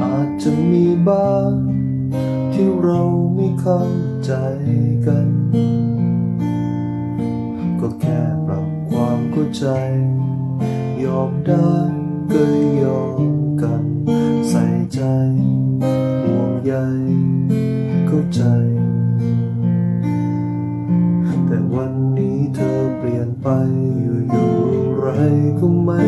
อาจจะมีบ้าง ที่เราไม่เข้าใจกัน ก็แค่ปรับความเข้าใจ ยอมได้ก็ยอมกัน ใส่ใจห่วงใยเข้าใจแต่วันนี้เธอเปลี่ยนไปอยู่ๆไรก็ไม่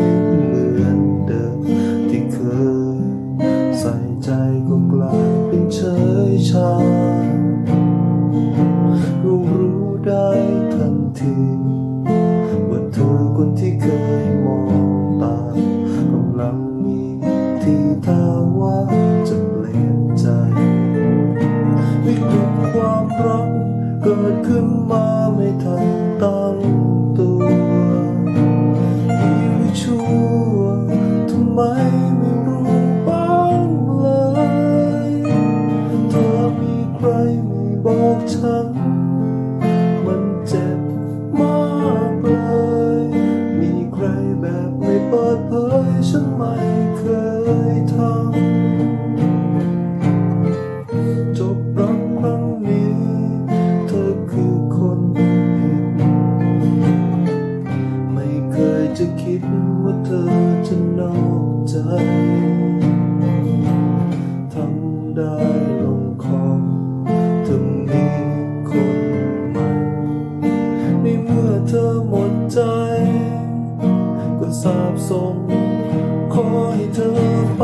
ชาก็รู้ได้ทันทีว่าเธอคนที่เคยมองตากำลังมีทีท่าว่าจะเปลี่ยนใจวิกฤตความรักเกิดขึ้นมาไม่ทัน จะคิดว่าเธอจะนอกใจทำได้ลงคอเธอมีคนใหม่ในเมื่อเธอหมดใจ ก็สาบส่งขอให้เธอไป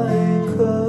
ฉัน